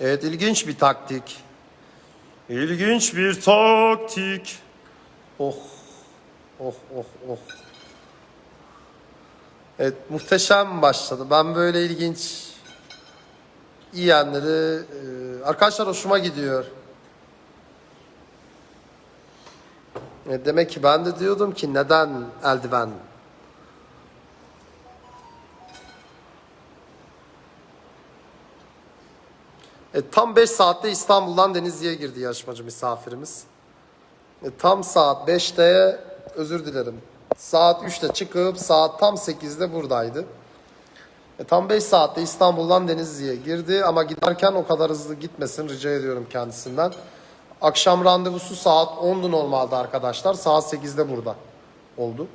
Evet ilginç bir taktik. İlginç bir taktik. Oh. Oh oh oh. Evet muhteşem başladı. Ben böyle ilginç yiyenleri e, arkadaşlar hoşuma gidiyor. E, demek ki ben de diyordum ki neden eldiven? E, tam 5 saatte İstanbul'dan Denizli'ye girdi yarışmacı misafirimiz. E, tam saat 5'te özür dilerim. Saat 3'te çıkıp saat tam 8'de buradaydı. E, tam 5 saatte İstanbul'dan Denizli'ye girdi ama giderken o kadar hızlı gitmesin rica ediyorum kendisinden. Akşam randevusu saat 10'du normalde arkadaşlar. Saat 8'de burada oldu.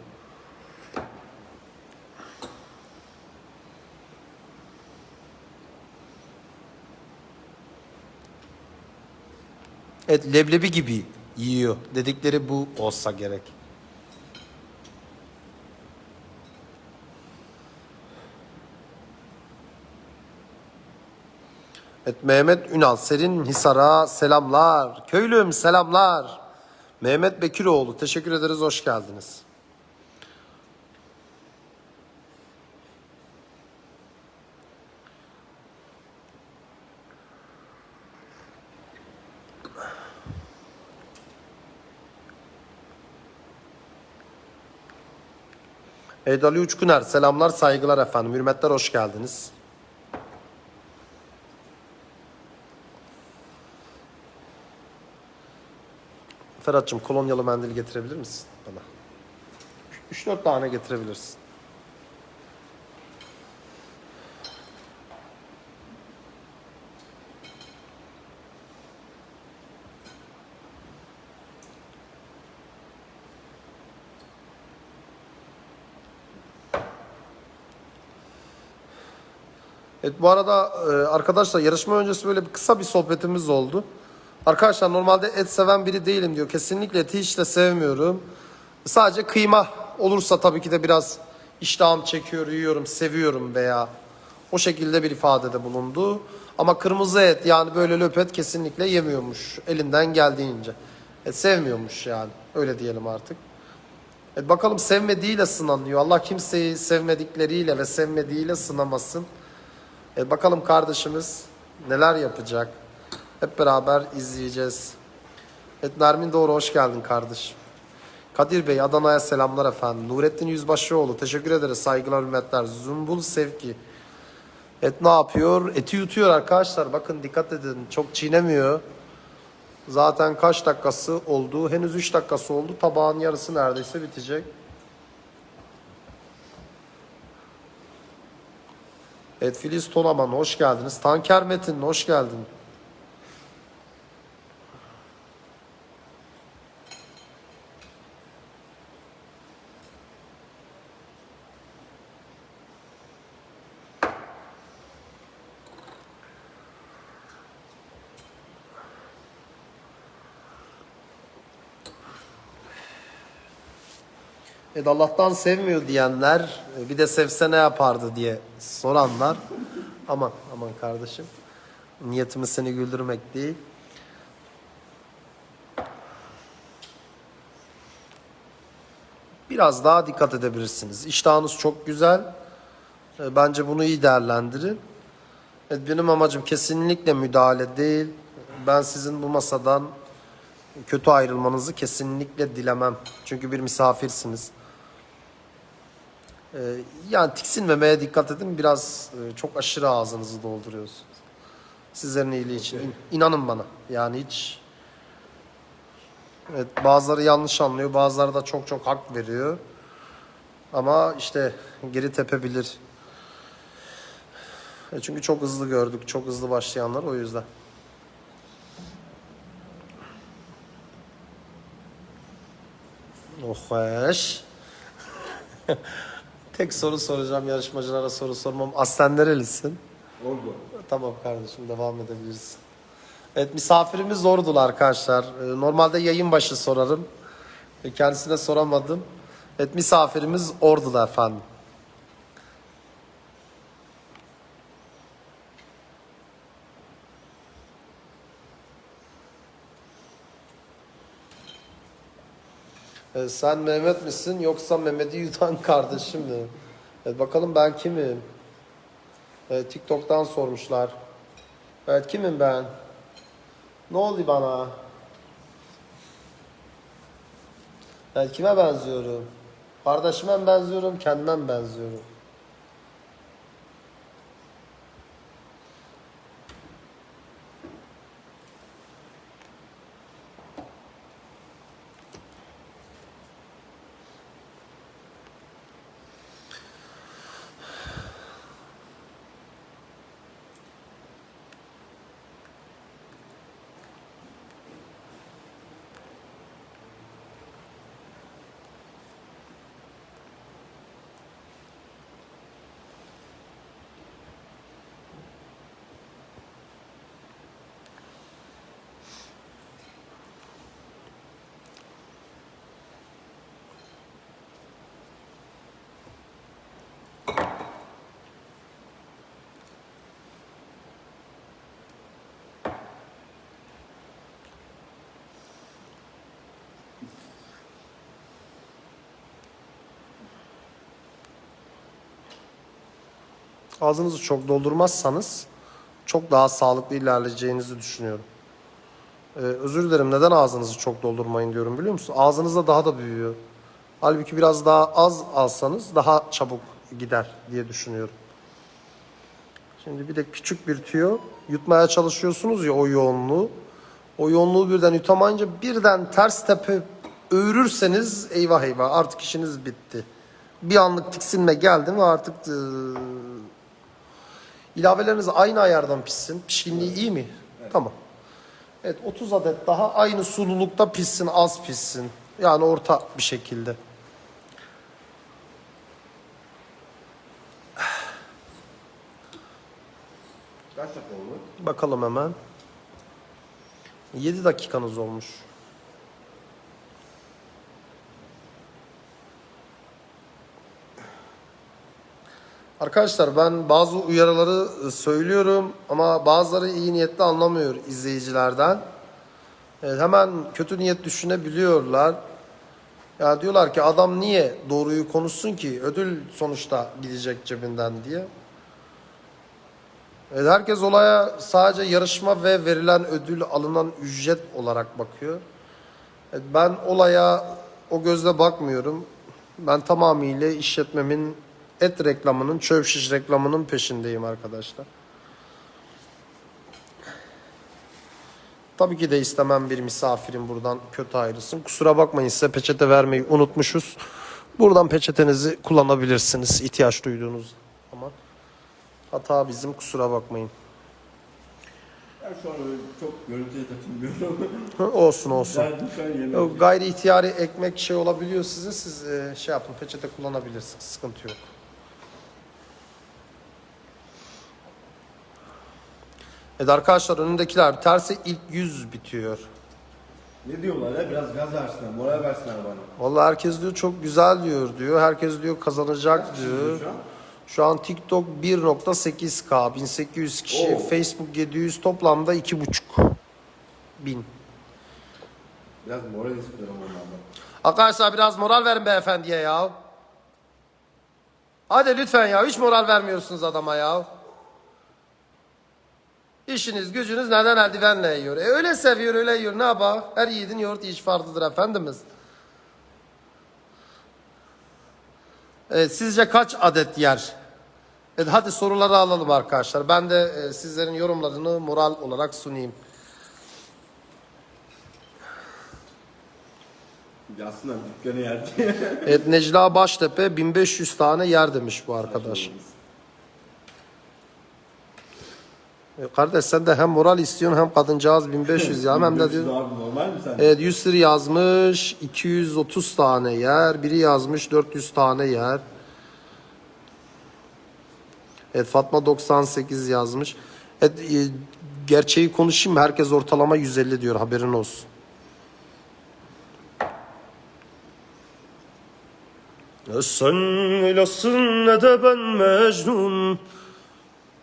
Evet leblebi gibi yiyor. Dedikleri bu olsa gerek. Evet Mehmet Ünal Serin Hisar'a selamlar. Köylüm selamlar. Mehmet Bekiroğlu teşekkür ederiz hoş geldiniz. Evet Ali Uçkuner selamlar saygılar efendim. Hürmetler hoş geldiniz. Ferhat'cığım kolonyalı mendil getirebilir misin bana? 3-4 tane getirebilirsin. Evet bu arada e, arkadaşlar yarışma öncesi böyle bir kısa bir sohbetimiz oldu. Arkadaşlar normalde et seven biri değilim diyor. Kesinlikle eti hiç de sevmiyorum. Sadece kıyma olursa tabii ki de biraz iştahım çekiyor, yiyorum, seviyorum veya o şekilde bir ifadede bulundu. Ama kırmızı et yani böyle löp et kesinlikle yemiyormuş elinden geldiğince. Et sevmiyormuş yani öyle diyelim artık. Evet, bakalım sevmediğiyle sınanıyor. Allah kimseyi sevmedikleriyle ve sevmediğiyle sınamasın. E, bakalım kardeşimiz neler yapacak. Hep beraber izleyeceğiz. Evet Nermin Doğru hoş geldin kardeşim. Kadir Bey Adana'ya selamlar efendim. Nurettin Yüzbaşıoğlu teşekkür ederiz. Saygılar hürmetler. Zumbul Sevki. Et ne yapıyor? Eti yutuyor arkadaşlar. Bakın dikkat edin. Çok çiğnemiyor. Zaten kaç dakikası oldu? Henüz 3 dakikası oldu. Tabağın yarısı neredeyse bitecek. Evet Filiz Tolaman hoş geldiniz. Tanker Metin hoş geldin. Evet Allah'tan sevmiyor diyenler e, bir de sevse ne yapardı diye soranlar aman aman kardeşim niyetimiz seni güldürmek değil. Biraz daha dikkat edebilirsiniz. İştahınız çok güzel. E, Bence bunu iyi değerlendirin. Evet, benim amacım kesinlikle müdahale değil. Ben sizin bu masadan kötü ayrılmanızı kesinlikle dilemem. Çünkü bir misafirsiniz. Ee, yani tiksinmemeye dikkat edin. Biraz e, çok aşırı ağzınızı dolduruyorsunuz. Sizlerin iyiliği için. İn- inanın bana. Yani hiç Evet, bazıları yanlış anlıyor, bazıları da çok çok hak veriyor. Ama işte geri tepebilir. E, Çünkü çok hızlı gördük, çok hızlı başlayanlar o yüzden. Oh. Tek soru soracağım yarışmacılara soru sormam. Aslen nerelisin? Oldu. Tamam kardeşim devam edebilirsin. Evet misafirimiz zordu arkadaşlar. Ee, Normalde yayın başı sorarım. Ee, Kendisine soramadım. Evet misafirimiz Ordu'da efendim. Sen Mehmet misin yoksa Mehmet'i yutan kardeşim mi? Evet, bakalım ben kimim? Evet, TikTok'tan sormuşlar. Evet kimim ben? Ne oldu bana? Evet kime benziyorum? Kardeşime benziyorum, kendime benziyorum? Ağzınızı çok doldurmazsanız çok daha sağlıklı ilerleyeceğinizi düşünüyorum. Ee, özür dilerim neden ağzınızı çok doldurmayın diyorum biliyor musun? Ağzınızda daha da büyüyor. Halbuki biraz daha az alsanız daha çabuk gider diye düşünüyorum. Şimdi bir de küçük bir tüyo yutmaya çalışıyorsunuz ya o yoğunluğu. O yoğunluğu birden yutamayınca birden ters tepe öğürürseniz eyvah eyvah artık işiniz bitti. Bir anlık tiksinme geldi mi artık eee, ilaveleriniz aynı ayardan pişsin. Pişkinliği iyi mi? Tamam. Evet 30 adet daha aynı sululukta pişsin az pişsin. Yani orta bir şekilde. Kaç dakika oldu? Bakalım hemen. 7 dakikanız olmuş. Arkadaşlar ben bazı uyarıları söylüyorum ama bazıları iyi niyetli anlamıyor izleyicilerden. Evet, hemen kötü niyet düşünebiliyorlar. Ya diyorlar ki adam niye doğruyu konuşsun ki ödül sonuçta gidecek cebinden diye. Evet, herkes olaya sadece yarışma ve verilen ödül alınan ücret olarak bakıyor. Evet, ben olaya o gözle bakmıyorum. Ben tamamıyla işletmemin et reklamının, çöp şiş reklamının peşindeyim arkadaşlar. Tabii ki de istemem bir misafirin buradan kötü ayrılsın. Kusura bakmayın size peçete vermeyi unutmuşuz. Buradan peçetenizi kullanabilirsiniz ihtiyaç duyduğunuz zaman. Hata bizim kusura bakmayın. Ben şu an çok görüntüye takılmıyorum. Olsun olsun. gayri ihtiyari ekmek şey olabiliyor sizin. Siz e, şey yapın peçete kullanabilirsiniz. Sıkıntı yok. Evet arkadaşlar önündekiler tersi ilk 100 bitiyor. Ne diyorlar ya? Biraz gaz versinler, moral versinler bana. Vallahi herkes diyor çok güzel diyor diyor. Herkes diyor kazanacak Kaç diyor. izliyor şu an? Şu an TikTok 1.8K, 1800 kişi, Oo. Facebook 700 toplamda 2.5 bin. Biraz moral istiyorum onlardan. Arkadaşlar biraz moral verin beyefendiye ya. Hadi lütfen ya hiç moral vermiyorsunuz adama ya. İşiniz gücünüz neden eldivenle yiyor? E öyle seviyor öyle yiyor ne yapar? Her yiğidin yoğurt yiyiş farklıdır efendimiz. Evet, sizce kaç adet yer? Evet, hadi soruları alalım arkadaşlar. Ben de e, sizlerin yorumlarını moral olarak sunayım. Yazsınlar dükkanı yer diye. Evet Necla Baştepe 1500 tane yer demiş bu arkadaş. E, Kardeş sen de hem moral istiyorsun hem kadıncağız 1500 ya hem de diyor. Abi normal mi sen? Evet 100 lira yazmış 230 tane yer. Biri yazmış 400 tane yer. Evet Fatma 98 yazmış. Evet, e, gerçeği konuşayım mı? Herkes ortalama 150 diyor haberin olsun. Ne sen öylesin ne de ben Mecnun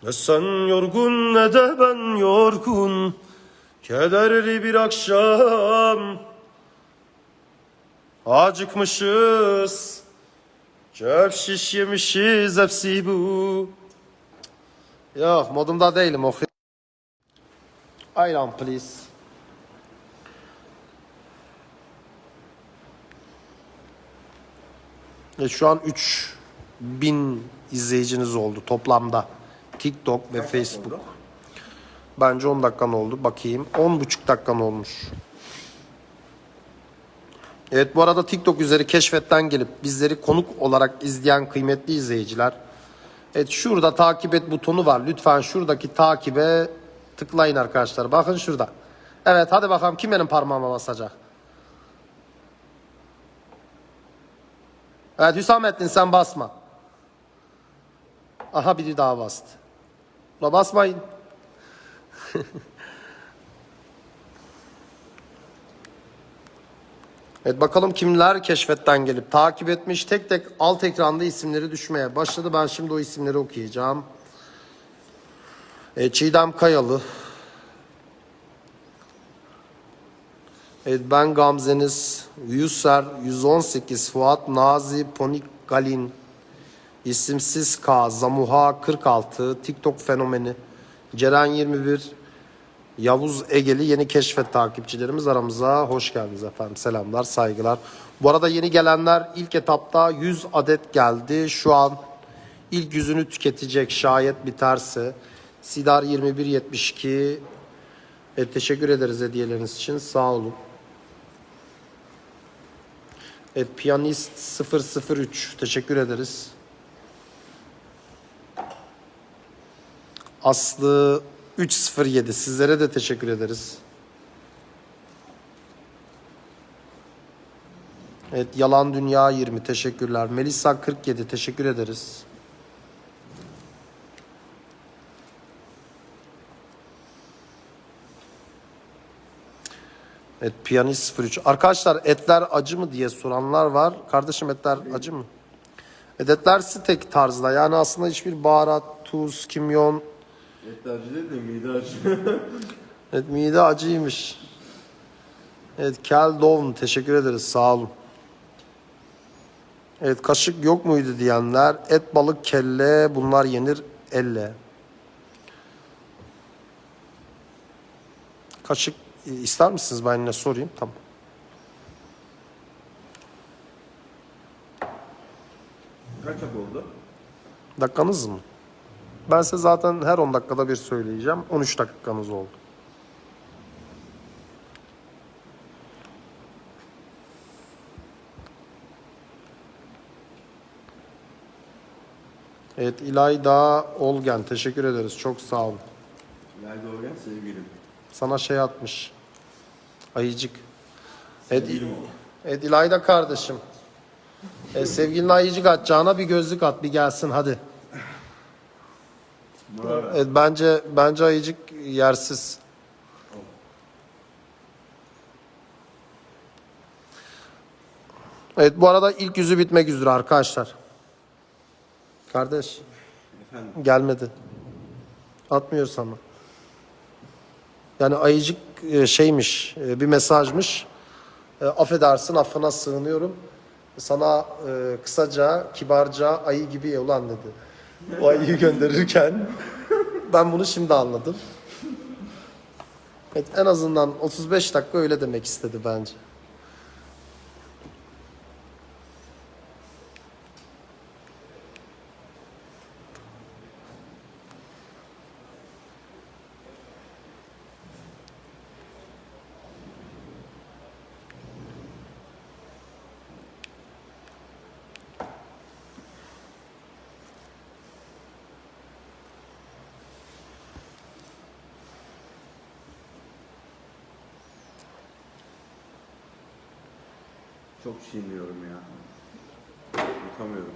Ne sen yorgun ne de ben yorgun Kederli bir akşam Acıkmışız. Çöp şiş yemişiz hepsi bu. Yok modumda değilim okuyayım. Ayran please. E, şu an 3000 izleyiciniz oldu toplamda. TikTok ve Facebook. Bence 10 dakikan oldu. Bakayım. 10,5 dakikan olmuş. Evet bu arada TikTok üzeri keşfetten gelip bizleri konuk olarak izleyen kıymetli izleyiciler. Evet şurada takip et butonu var. Lütfen şuradaki takibe tıklayın arkadaşlar. Bakın şurada. Evet hadi bakalım kim benim parmağıma basacak? Evet Hüsamettin sen basma. Aha biri daha bastı. La basmayın. Evet bakalım kimler keşfetten gelip takip etmiş. Tek tek alt ekranda isimleri düşmeye başladı. Ben şimdi o isimleri okuyacağım. Evet, Çiğdem Kayalı. Evet ben Gamzeniz. Yuser 118 Fuat Nazi Ponik Galin. İsimsiz K Zamuha 46 TikTok fenomeni. Ceren 21 Yavuz Egeli yeni keşfet takipçilerimiz aramıza hoş geldiniz efendim. Selamlar, saygılar. Bu arada yeni gelenler ilk etapta 100 adet geldi. Şu an ilk yüzünü tüketecek şayet biterse. Sidar 2172 e, teşekkür ederiz hediyeleriniz için. Sağ olun. Evet, piyanist 003 teşekkür ederiz. Aslı 307 sizlere de teşekkür ederiz. Evet Yalan Dünya 20 teşekkürler. Melisa 47 teşekkür ederiz. Evet Piyanist 03. Arkadaşlar etler acı mı diye soranlar var. Kardeşim etler acı mı? Evet, etler tek tarzda. Yani aslında hiçbir baharat, tuz, kimyon, Et acı değil de mide acı. Evet mide acıymış. Evet Kel Dovn teşekkür ederiz sağ olun. Evet kaşık yok muydu diyenler. Et balık kelle bunlar yenir elle. Kaşık ister misiniz ben yine sorayım tamam. Kaç dakika oldu? Dakikanız mı? Ben size zaten her 10 dakikada bir söyleyeceğim. 13 dakikanız oldu. Evet İlayda Olgen teşekkür ederiz. Çok sağ olun. Nerede oraya sevgilim. Sana şey atmış. Ayıcık. Evet, evet İlayda kardeşim. Evet, sevgilin ayıcık atacağına bir gözlük at bir gelsin hadi. Evet, bence bence ayıcık yersiz. Evet bu arada ilk yüzü bitmek üzere arkadaşlar. Kardeş Efendim. gelmedi. Atmıyor sana. Yani ayıcık e, şeymiş e, bir mesajmış. E, affedersin affına sığınıyorum. Sana kısaca kibarca ayı gibi ye ulan dedi. O ayıyı gönderirken ben bunu şimdi anladım. Evet, en azından 35 dakika öyle demek istedi bence. Çok çiğniyorum ya. Yutamıyorum.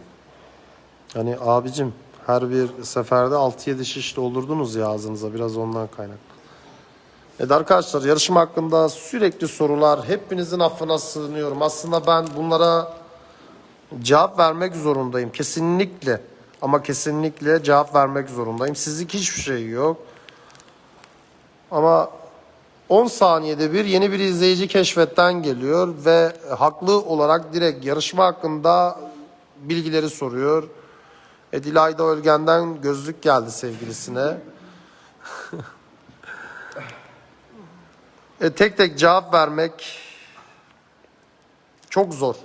Yani abicim her bir seferde 6-7 şiş doldurdunuz ya ağzınıza biraz ondan kaynaklı. Evet arkadaşlar yarışma hakkında sürekli sorular hepinizin affına sığınıyorum. Aslında ben bunlara cevap vermek zorundayım kesinlikle. Ama kesinlikle cevap vermek zorundayım. Sizlik hiçbir şey yok. Ama 10 saniyede bir yeni bir izleyici keşfetten geliyor ve haklı olarak direkt yarışma hakkında bilgileri soruyor. Edilayda Ölgen'den gözlük geldi sevgilisine. e, tek tek cevap vermek çok zor.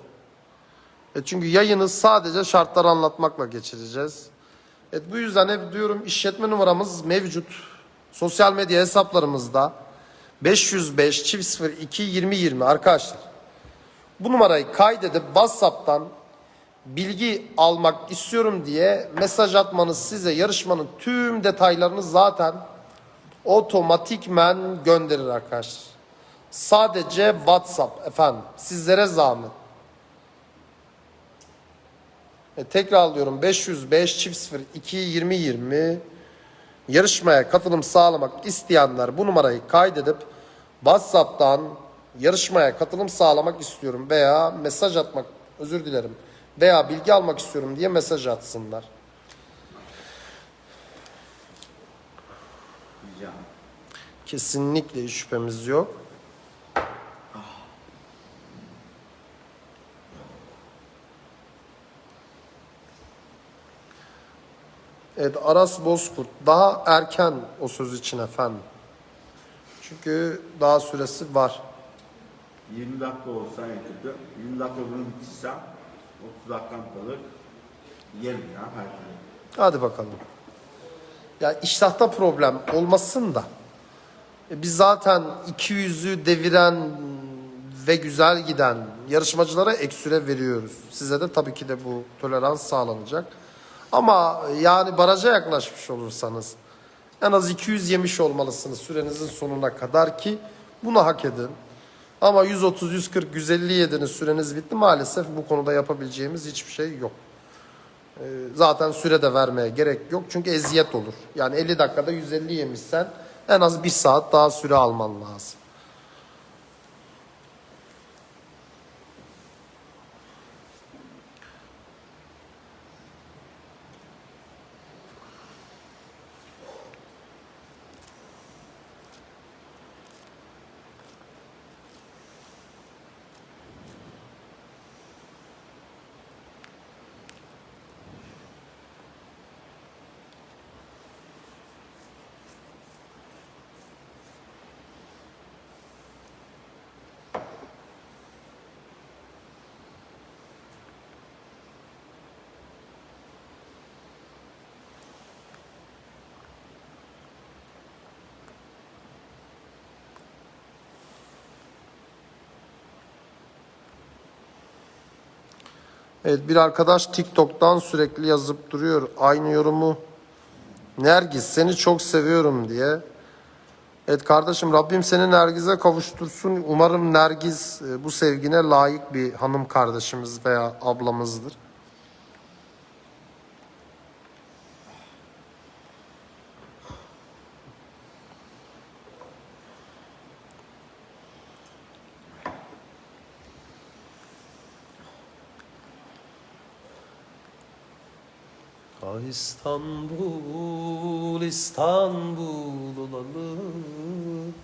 E, çünkü yayını sadece şartları anlatmakla geçireceğiz. Evet bu yüzden hep diyorum işletme numaramız mevcut. Sosyal medya hesaplarımızda 505 çift 02 20 20 arkadaşlar. Bu numarayı kaydedip WhatsApp'tan bilgi almak istiyorum diye mesaj atmanız size yarışmanın tüm detaylarını zaten otomatikmen gönderir arkadaşlar. Sadece WhatsApp efendim sizlere zahmet. E, tekrar diyorum 505 çift 02 20 20 yarışmaya katılım sağlamak isteyenler bu numarayı kaydedip WhatsApp'tan yarışmaya katılım sağlamak istiyorum veya mesaj atmak özür dilerim veya bilgi almak istiyorum diye mesaj atsınlar. Kesinlikle şüphemiz yok. Evet Aras Bozkurt daha erken o söz için efendim. Çünkü daha süresi var. 20 dakika olsa en kötü. 20 dakika bunu bitirsem 30 dakikam kalır. Yerim ya her türlü. Hadi bakalım. Ya iştahta problem olmasın da. E, Biz zaten 200'ü deviren ve güzel giden yarışmacılara ek süre veriyoruz. Size de tabii ki de bu tolerans sağlanacak. Ama yani baraja yaklaşmış olursanız en az 200 yemiş olmalısınız sürenizin sonuna kadar ki bunu hak edin. Ama 130, 140, 150 yediniz süreniz bitti maalesef bu konuda yapabileceğimiz hiçbir şey yok. Zaten süre de vermeye gerek yok çünkü eziyet olur. Yani 50 dakikada 150 yemişsen en az bir saat daha süre alman lazım. Evet bir arkadaş TikTok'tan sürekli yazıp duruyor. Aynı yorumu Nergis seni çok seviyorum diye. Evet kardeşim Rabbim seni Nergiz'e kavuştursun. Umarım Nergiz e, bu sevgine layık bir hanım kardeşimiz veya ablamızdır. Ah İstanbul, İstanbul olalım.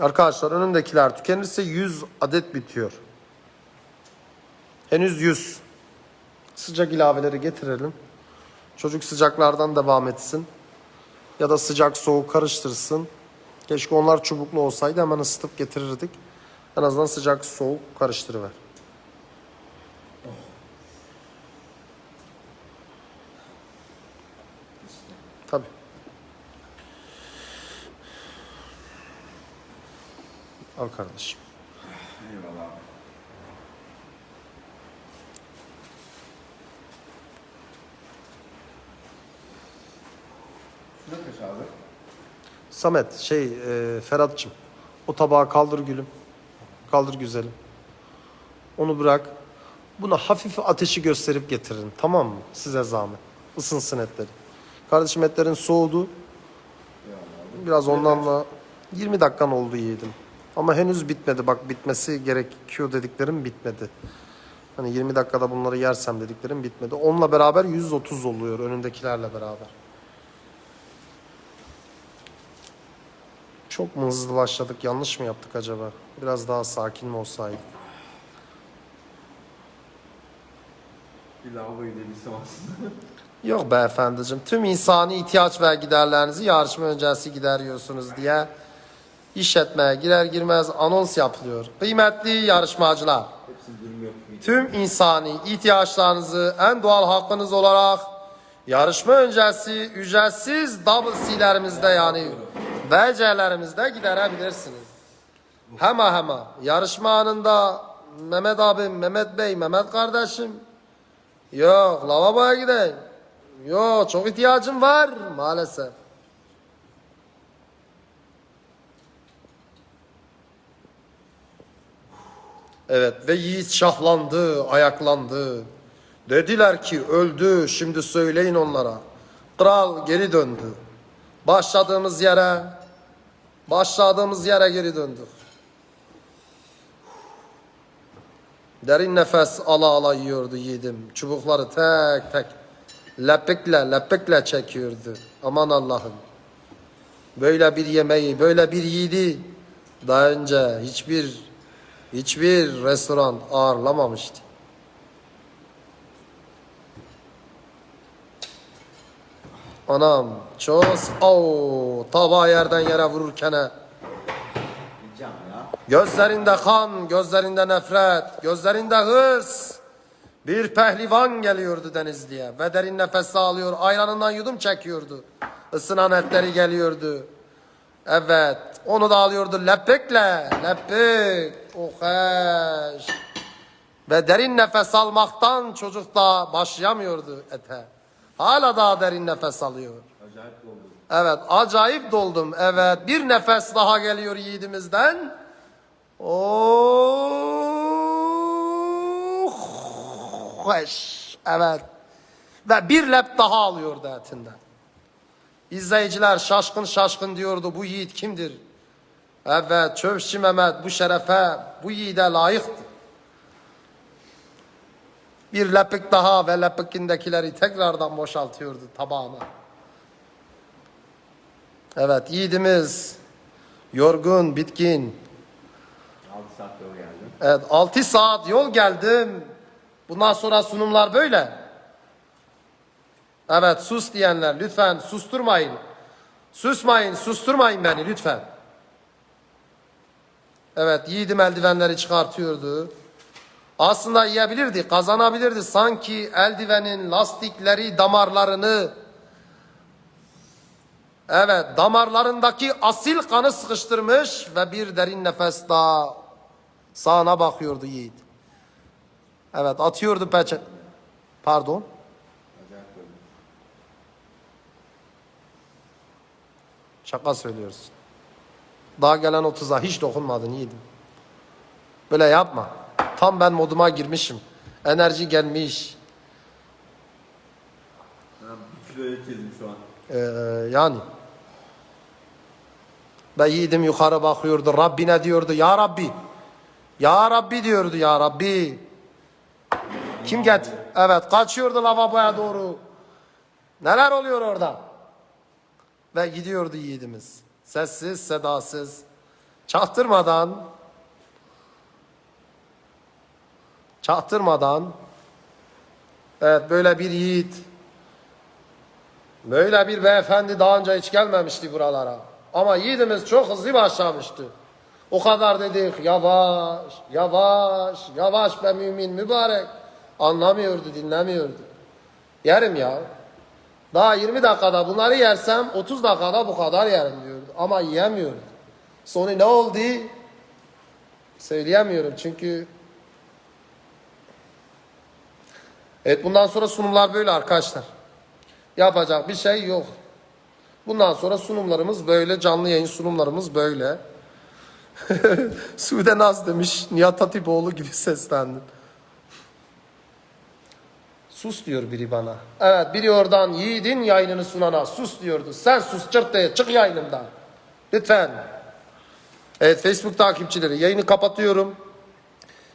Arkadaşlar önündekiler tükenirse 100 adet bitiyor. Henüz 100. Sıcak ilaveleri getirelim. Çocuk sıcaklardan devam etsin. Ya da sıcak soğuk karıştırsın. Keşke onlar çubuklu olsaydı hemen ısıtıp getirirdik. En azından sıcak soğuk karıştırıver. Tabii. Al kardeşim. Eyvallah abi. Şuna kaç abi? Samet şey e, Ferhat'cığım o tabağı kaldır gülüm. Kaldır güzelim. Onu bırak. Buna hafif ateşi gösterip getirin. Tamam mı? Size zahmet. Isınsın etleri. Kardeşim etlerin soğudu. Biraz ondan da 20 dakikan oldu yedim. Ama henüz bitmedi. Bak bitmesi gerekiyor dediklerim bitmedi. Hani 20 dakikada bunları yersem dediklerim bitmedi. Onunla beraber 130 oluyor önündekilerle beraber. Çok mu hızlı başladık? Yanlış mı yaptık acaba? Biraz daha sakin mi olsaydık? Bir lavaboyu demiştim aslında. Yok beyefendiciğim. Tüm insani ihtiyaç ve giderlerinizi yarışma öncesi gideriyorsunuz diye işletmeye girer girmez anons yapılıyor. Kıymetli yarışmacılar. Tüm insani ihtiyaçlarınızı en doğal hakkınız olarak yarışma öncesi ücretsiz double C'lerimizde yani VC'lerimizde giderebilirsiniz. Hema hema yarışma anında Mehmet abim, Mehmet Bey, Mehmet kardeşim yok lavaboya gideyim. Yok çok ihtiyacım var maalesef. Evet ve Yiğit şahlandı, ayaklandı. Dediler ki öldü, şimdi söyleyin onlara. Kral geri döndü. Başladığımız yere, başladığımız yere geri döndük. Derin nefes ala ala yiyordu yiğidim. Çubukları tek tek lepikle lepikle çekiyordu. Aman Allah'ım. Böyle bir yemeği, böyle bir yiğidi daha önce hiçbir hiçbir restoran ağırlamamıştı. Anam çok o tabağı yerden yere vururken gözlerinde kan, gözlerinde nefret, gözlerinde hırs. Bir pehlivan geliyordu Denizli'ye ve derin nefes alıyor, ayranından yudum çekiyordu. Isınan etleri geliyordu. Evet, onu da alıyordu lepekle, lepek, oheş. Ve derin nefes almaktan çocuk da başlayamıyordu ete. Hala daha derin nefes alıyor. Acayip oldu. Evet, acayip doldum. Evet, bir nefes daha geliyor yiğidimizden. Oh. Evet. Ve bir lep daha alıyordu etinden. İzleyiciler şaşkın şaşkın diyordu bu yiğit kimdir? Evet, Çövüşçü Mehmet bu şerefe, bu yiğide layıktır. Bir lepik daha ve lepikindekileri tekrardan boşaltıyordu tabağına. Evet yiğidimiz yorgun, bitkin. 6 saat yol geldim. Evet 6 saat yol geldim. Bundan sonra sunumlar böyle. Evet sus diyenler lütfen susturmayın. Susmayın, susturmayın beni lütfen. Evet yiğidim eldivenleri çıkartıyordu. Aslında yiyebilirdi, kazanabilirdi. Sanki eldivenin lastikleri damarlarını Evet, damarlarındaki asil kanı sıkıştırmış ve bir derin nefes daha sağına bakıyordu yiğit. Evet, atıyordu peçe. Pardon. Acayip oldu. Şaka söylüyorsun. Daha gelen 30'a hiç dokunmadın yiğidim. Böyle yapma. Tam ben moduma girmişim. Enerji gelmiş. Ben bir kilo et yedim şu an. Ee, yani. Ve yiğidim yukarı bakıyordu. Rabbine diyordu. Ya Rabbi. Ya Rabbi diyordu. Ya Rabbi. Kim get? Evet kaçıyordu lavaboya doğru. Neler oluyor orada? Ve gidiyordu yiğidimiz. Sessiz sedasız. Çaktırmadan. Çaktırmadan. Evet böyle bir yiğit. Böyle bir beyefendi daha önce hiç gelmemişti buralara. Ama yiğidimiz çok hızlı başlamıştı. O kadar dedik yavaş, yavaş, yavaş be mümin mübarek. Anlamıyordu, dinlemiyordu. Yerim ya. Daha 20 dakikada bunları yersem 30 dakikada bu kadar yerim diyordu. Ama yiyemiyordu. Sonu ne oldu? Söyleyemiyorum çünkü Evet bundan sonra sunumlar böyle arkadaşlar. Yapacak bir şey yok. Bundan sonra sunumlarımız böyle. Canlı yayın sunumlarımız böyle. Sude Naz demiş. Nihat Hatipoğlu gibi seslendin. Sus diyor biri bana. Evet biri oradan yiğidin yayınını sunana sus diyordu. Sen sus çırtaya çık yayınımdan. Lütfen. Evet Facebook takipçileri yayını kapatıyorum.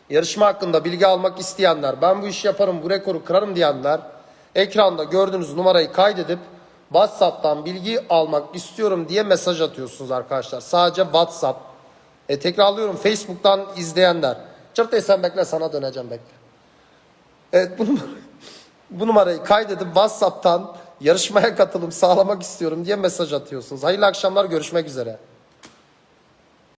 Yarışma hakkında bilgi almak isteyenler, ben bu işi yaparım, bu rekoru kırarım diyenler, ekranda gördüğünüz numarayı kaydedip WhatsApp'tan bilgi almak istiyorum diye mesaj atıyorsunuz arkadaşlar. Sadece WhatsApp. E, tekrarlıyorum Facebook'tan izleyenler. Çırtay sen bekle sana döneceğim bekle. Evet bu, numara- bu numarayı kaydedip WhatsApp'tan yarışmaya katılım sağlamak istiyorum diye mesaj atıyorsunuz. Hayırlı akşamlar görüşmek üzere.